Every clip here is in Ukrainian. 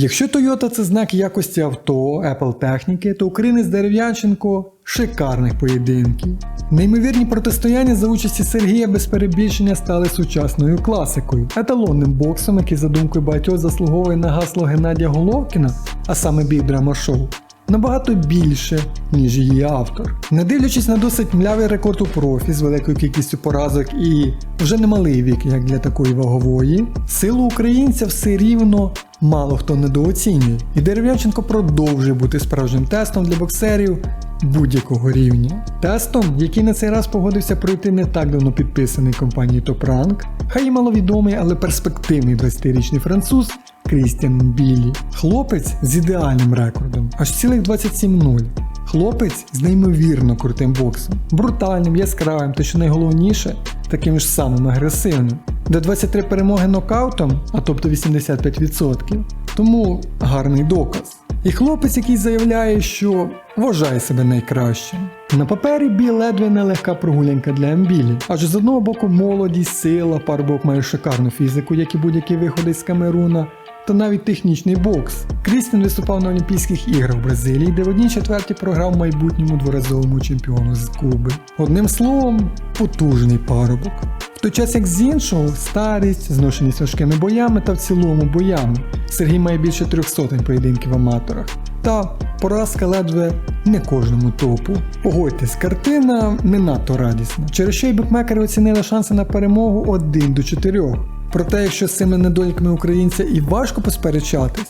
Якщо Toyota це знак якості авто, Apple техніки, то українець Дерев'янченко шикарних поєдинків. Неймовірні протистояння за участі Сергія без перебільшення стали сучасною класикою, еталонним боксом, який за думкою багатьох заслуговує на гасло Геннадія Головкіна, а саме бій драма шоу. Набагато більше, ніж її автор. Не дивлячись на досить млявий рекорд у профі з великою кількістю поразок і вже немалий вік, як для такої вагової, силу українця все рівно мало хто недооцінює. І Дерев'янченко продовжує бути справжнім тестом для боксерів будь-якого рівня. Тестом, який на цей раз погодився пройти не так давно підписаний компанією Rank, хай і маловідомий, але перспективний 20-річний француз Крістіан Білі. Хлопець з ідеальним рекордом, аж цілих 27-0. Хлопець з неймовірно крутим боксом, брутальним, яскравим та що найголовніше, таким ж самим агресивним. До 23 перемоги нокаутом, а тобто 85%. Тому гарний доказ. І хлопець, який заявляє, що вважає себе найкращим. На папері Бі ледве нелегка прогулянка для Ембілі, адже з одного боку молодість, сила, парубок має шикарну фізику, як і будь-який виходить з Камеруна, та навіть технічний бокс. Крістін виступав на Олімпійських іграх в Бразилії, де в одній четвертій програв майбутньому дворазовому чемпіону з Куби. Одним словом, потужний парубок. В той час як з іншого, старість, зношеність важкими боями та в цілому боями. Сергій має більше трьох сотень поєдинків в аматорах. Та поразка ледве не кожному топу. Погодьтесь, картина не надто радісна. Через що й букмекери оцінили шанси на перемогу 1 до 4. Проте, якщо з цими недоліками українця і важко посперечатись,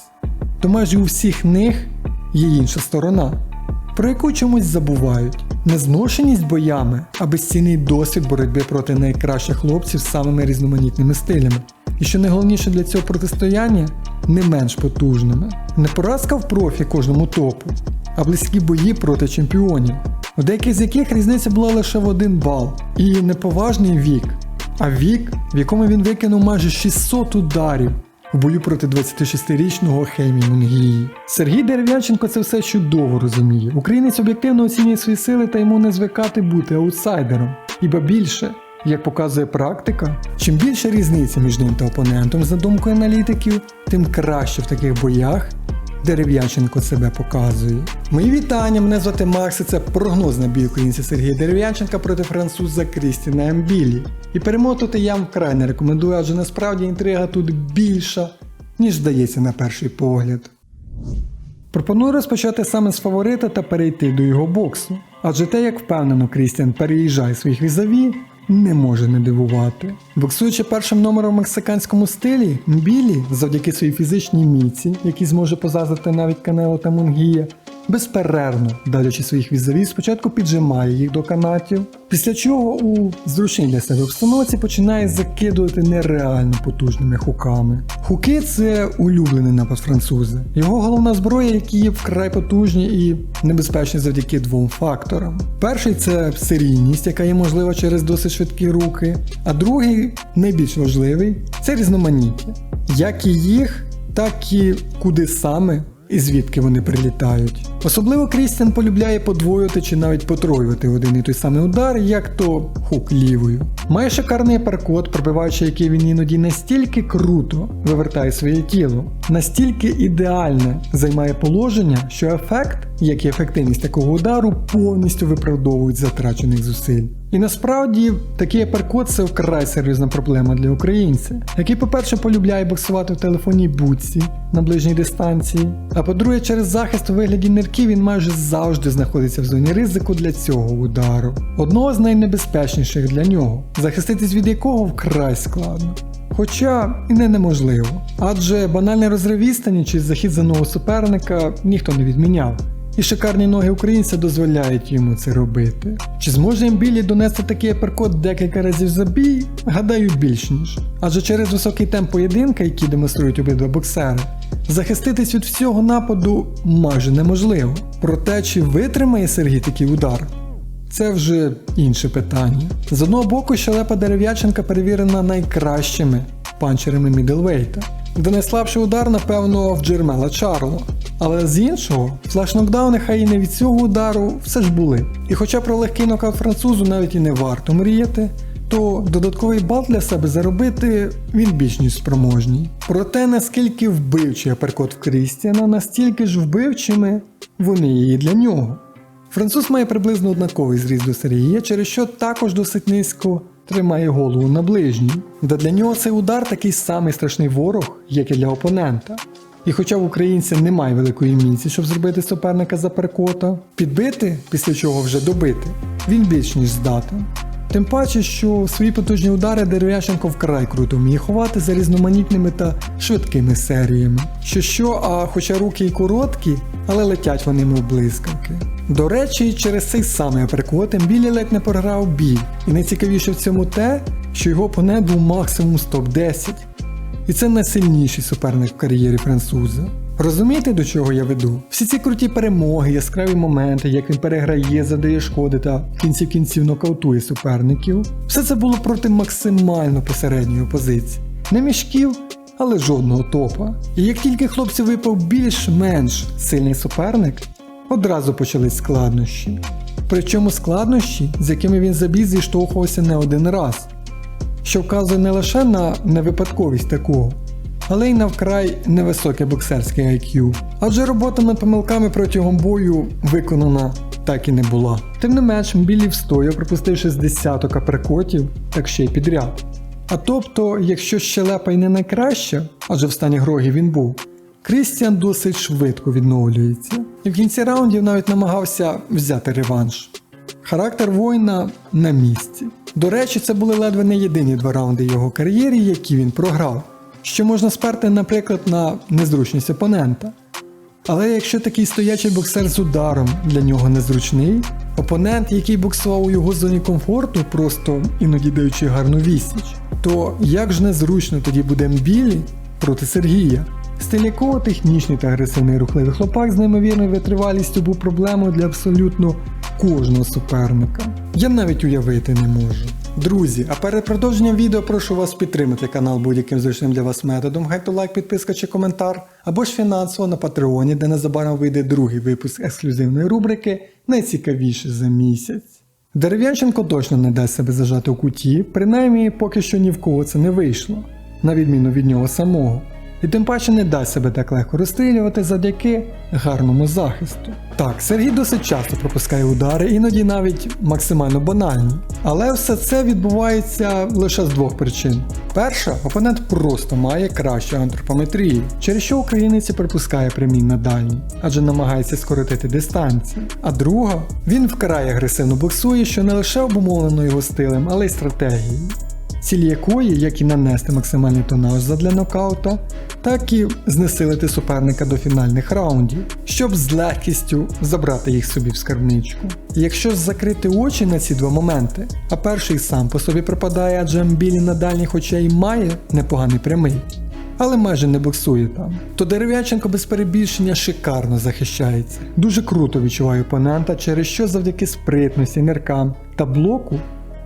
то майже у всіх них є інша сторона, про яку чомусь забувають. Незношеність боями, а безцінний досвід боротьби проти найкращих хлопців з самими різноманітними стилями. І що найголовніше для цього протистояння не менш потужними. Не поразка в профі кожному топу, а близькі бої проти чемпіонів, у деяких з яких різниця була лише в один бал. І неповажний вік, а вік, в якому він викинув майже 600 ударів у бою проти 26-річного Хеймі Мунгії. Сергій Дерев'янченко це все чудово розуміє. Українець об'єктивно оцінює свої сили та йому не звикати бути аутсайдером. Іба більше, як показує практика, чим більше різниця між ним та опонентом, за думкою аналітиків, тим краще в таких боях Дерев'янченко себе показує. Мої вітання, мене звати Макс, і це прогноз на бій українця Сергія Дерев'янченка проти француза Крістіна Ембілі. І перемотувати я вам вкрай не рекомендую, адже насправді інтрига тут більша, ніж здається на перший погляд. Пропоную розпочати саме з фаворита та перейти до його боксу. Адже те, як впевнено Крістіан переїжджає своїх візаві, не може не дивувати. Боксуючи першим номером в мексиканському стилі, Мбілі, завдяки своїй фізичній міці, який зможе позазити навіть Канело та Мунгія, безперервно, давлячи своїх візаві, спочатку піджимає їх до канатів, після чого у зручній для себе обстановці починає закидувати нереально потужними хуками. Хуки це улюблений напад француза. Його головна зброя, які є вкрай потужні і небезпечні завдяки двом факторам. Перший це серійність, яка є можлива через досить швидкі руки, а другий, найбільш важливий, це різноманіття. Як і їх, так і куди саме і звідки вони прилітають. Особливо Крістіан полюбляє подвоювати чи навіть потроювати один і той самий удар, як то хук лівою. Має шикарний паркот, пробиваючи який він іноді настільки круто вивертає своє тіло, настільки ідеальне займає положення, що ефект, як і ефективність такого удару, повністю виправдовують затрачених зусиль. І насправді такий аперкот це вкрай серйозна проблема для українця, який, по-перше, полюбляє боксувати в телефонній будці на ближній дистанції. А по-друге, через захист у вигляді нирків він майже завжди знаходиться в зоні ризику для цього удару. Одного з найнебезпечніших для нього, захиститись від якого вкрай складно. Хоча і не неможливо, адже банальний розрив відстані чи захід за ногу суперника ніхто не відміняв. І шикарні ноги українця дозволяють йому це робити. Чи зможе Ембілі донести такий аперкот декілька разів за бій? Гадаю, більш ніж. Адже через високий темп поєдинка, який демонструють обидва боксери, захиститись від всього нападу майже неможливо. Проте, чи витримає Сергій такий удар? Це вже інше питання. З одного боку, щелепа Дерев'яченка перевірена найкращими панчерами мідлвейта, де найслабший удар, напевно, в Джермела Чарло. Але з іншого, флеш-нокдауни хай і не від цього удару все ж були. І хоча про легкий нокаут французу навіть і не варто мріяти, то додатковий бал для себе заробити він більш ніж спроможний. Проте наскільки вбивчий аперкот в Крістіана, настільки ж вбивчими вони і для нього. Француз має приблизно однаковий зріст до Сергія, через що також досить низько тримає голову на ближній. Та для нього цей удар такий самий страшний ворог, як і для опонента. І хоча в українця немає великої міці, щоб зробити суперника за перкота, підбити, після чого вже добити, він більш ніж здатен. Тим паче, що свої потужні удари Дерев'яшенко вкрай круто вміє ховати за різноманітними та швидкими серіями. Що що, а хоча руки і короткі, але летять вони мов блискавки. До речі, через цей самий аперкот Ембілі ледь не програв бій. І найцікавіше в цьому те, що його опонент був максимум з топ-10. І це найсильніший суперник в кар'єрі француза. Розумієте, до чого я веду? Всі ці круті перемоги, яскраві моменти, як він переграє, завдає шкоди та в кінці кінців нокаутує суперників. Все це було проти максимально посередньої опозиції. Не мішків, але жодного топа. І як тільки хлопцю випав більш-менш сильний суперник, одразу почались складнощі. Причому складнощі, з якими він забіг зіштовхувався не один раз що вказує не лише на невипадковість такого, але й на вкрай невисоке боксерське IQ. Адже робота над помилками протягом бою виконана так і не була. Тим не менш, Білі встояв, пропустивши з десяток аперкотів, так ще й підряд. А тобто, якщо щелепа й не найкраща, адже в стані грогі він був, Крістіан досить швидко відновлюється, і в кінці раундів навіть намагався взяти реванш. Характер воїна на місці. До речі, це були ледве не єдині два раунди його кар'єрі, які він програв, що можна сперти, наприклад, на незручність опонента. Але якщо такий стоячий боксер з ударом для нього незручний, опонент, який боксував у його зоні комфорту, просто іноді даючи гарну відсіч, то як ж незручно тоді буде Мбілі проти Сергія? Стиль якого технічний та агресивний рухливий хлопак з неймовірною витривалістю був проблемою для абсолютно кожного суперника. Я навіть уявити не можу. Друзі, а перед продовженням відео прошу вас підтримати канал будь-яким зручним для вас методом, гай то лайк, підписка чи коментар, або ж фінансово на Патреоні, де незабаром вийде другий випуск ексклюзивної рубрики Найцікавіше за місяць. Дерев'янченко точно не дасть себе зажати у куті, принаймні поки що ні в кого це не вийшло, на відміну від нього самого і тим паче не дасть себе так легко розстрілювати завдяки гарному захисту. Так, Сергій досить часто пропускає удари, іноді навіть максимально банальні. Але все це відбувається лише з двох причин. Перша, опонент просто має кращу антропометрію, через що українець і пропускає прямі на дальні, адже намагається скоротити дистанцію. А друга, він вкрай агресивно боксує, що не лише обумовлено його стилем, але й стратегією ціль якої, як і нанести максимальний тонаж задля нокаута, так і знесилити суперника до фінальних раундів, щоб з легкістю забрати їх собі в скарбничку. Якщо закрити очі на ці два моменти, а перший сам по собі припадає, адже Мбілі на дальніх очей має непоганий прямий. Але майже не боксує там. То Дерев'яченко без перебільшення шикарно захищається. Дуже круто відчуває опонента, через що завдяки спритності, неркам та блоку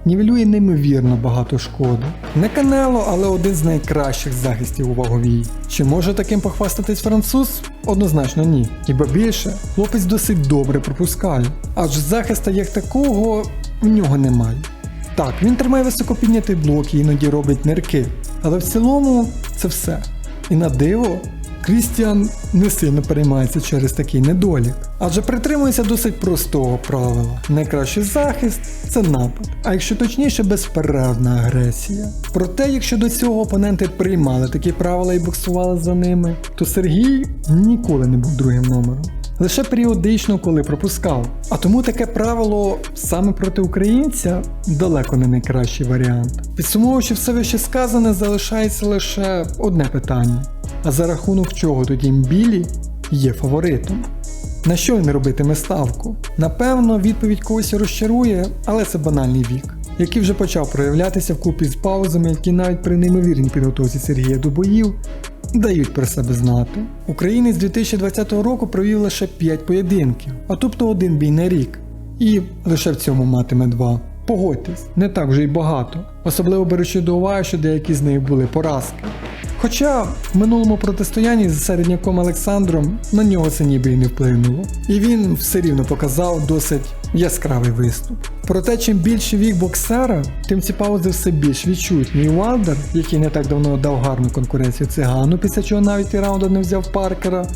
нівелює неймовірно багато шкоди. Не Канело, але один з найкращих захистів у ваговій. Чи може таким похвастатись француз? Однозначно ні. Хіба більше, хлопець досить добре пропускає. Аж захиста як такого в нього немає. Так, він тримає високо піднятий блок і іноді робить нирки, але в цілому це все. І на диво, Крістіан не сильно переймається через такий недолік, адже притримується досить простого правила. Найкращий захист це напад, а якщо точніше, безперервна агресія. Проте, якщо до цього опоненти приймали такі правила і боксували за ними, то Сергій ніколи не був другим номером. Лише періодично, коли пропускав. А тому таке правило саме проти українця далеко не найкращий варіант. Підсумовуючи все вище сказане, залишається лише одне питання. А за рахунок чого тоді Мбілі є фаворитом? На що він робитиме ставку? Напевно, відповідь когось розчарує, але це банальний вік, який вже почав проявлятися вкупі з паузами, які навіть при неймовірній підготовці Сергія до боїв дають про себе знати. Українець 2020 року провів лише 5 поєдинків, а тобто один бій на рік, і лише в цьому матиме два. Погодьтесь, не так вже й багато, особливо беручи до уваги, що деякі з них були поразки. Хоча в минулому протистоянні з середняком Олександром на нього це ніби і не вплинуло. І він все рівно показав досить яскравий виступ. Проте, чим більше вік боксера, тим ці паузи все більш відчутні. І Уайлдер, який не так давно дав гарну конкуренцію цигану, після чого навіть і раунда не взяв Паркера,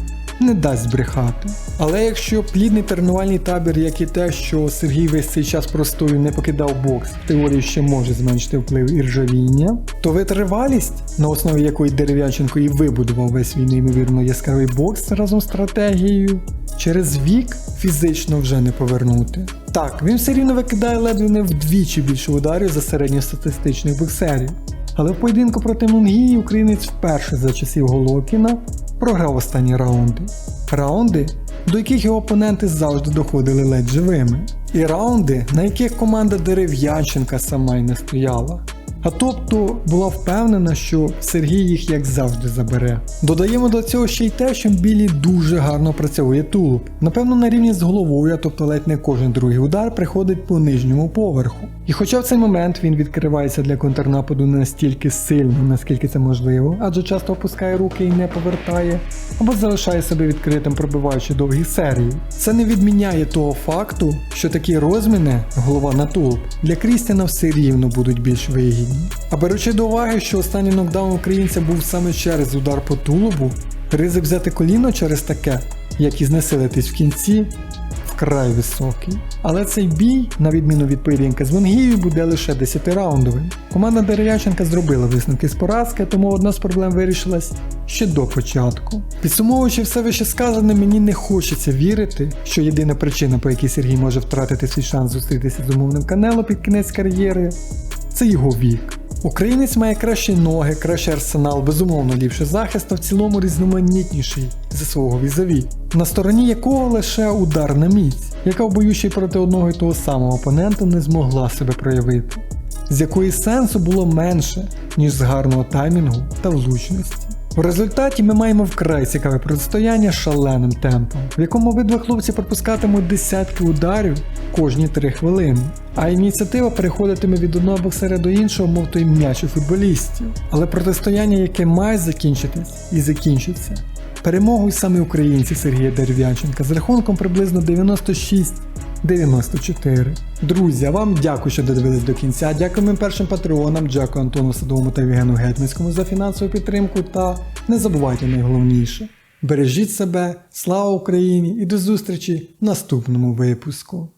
не дасть збрехати. Але якщо плідний тренувальний табір, як і те, що Сергій весь цей час простою не покидав бокс, в теорії ще може зменшити вплив і ржавіння, то витривалість, на основі якої Дерев'янченко і вибудував весь свій неймовірно яскравий бокс разом з стратегією, через вік фізично вже не повернути. Так, він все рівно викидає ледве не вдвічі більше ударів за середньостатистичних боксерів. Але в поєдинку проти Мунгії українець вперше за часів Голокіна програв останні раунди. Раунди, до яких його опоненти завжди доходили ледь живими. І раунди, на яких команда Дерев'янченка сама й не стояла. А тобто була впевнена, що Сергій їх як завжди забере. Додаємо до цього ще й те, що Білі дуже гарно працює тулуб. Напевно, на рівні з головою, а тобто ледь не кожен другий удар приходить по нижньому поверху. І хоча в цей момент він відкривається для контрнападу не настільки сильно, наскільки це можливо, адже часто опускає руки і не повертає, або залишає себе відкритим, пробиваючи довгі серії. Це не відміняє того факту, що такі розміни, голова на тулуб, для Крістіна все рівно будуть більш вигідні. А беручи до уваги, що останній нокдаун українця був саме через удар по тулубу, ризик взяти коліно через таке, як і знесилитись в кінці, вкрай високий. Але цей бій, на відміну від поєдинка з Венгією, буде лише 10-раундовим. Команда Дерев'янченка зробила висновки з поразки, тому одна з проблем вирішилась ще до початку. Підсумовуючи все вище сказане, мені не хочеться вірити, що єдина причина, по якій Сергій може втратити свій шанс зустрітися з умовним канело під кінець кар'єри, це його вік. Українець має кращі ноги, кращий арсенал, безумовно ліпший захист, та в цілому різноманітніший за свого візаві, на стороні якого лише ударна міць, яка в бою ще проти одного і того самого опонента не змогла себе проявити, з якої сенсу було менше, ніж з гарного таймінгу та влучності. В результаті ми маємо вкрай цікаве протистояння шаленим темпом, в якому обидва хлопці пропускатимуть десятки ударів кожні 3 хвилини. А ініціатива переходитиме від одного боксера до іншого, мов той м'яч у футболістів. Але протистояння, яке має закінчитись і закінчиться. Перемогою саме українці Сергія Дерев'янченка з рахунком приблизно 96-94. Друзі, вам дякую, що додивились до кінця. Дякую моїм першим патреонам, дякую Антону Садовому та Євгену Гетьманському за фінансову підтримку. Та не забувайте найголовніше. Бережіть себе, слава Україні і до зустрічі в наступному випуску.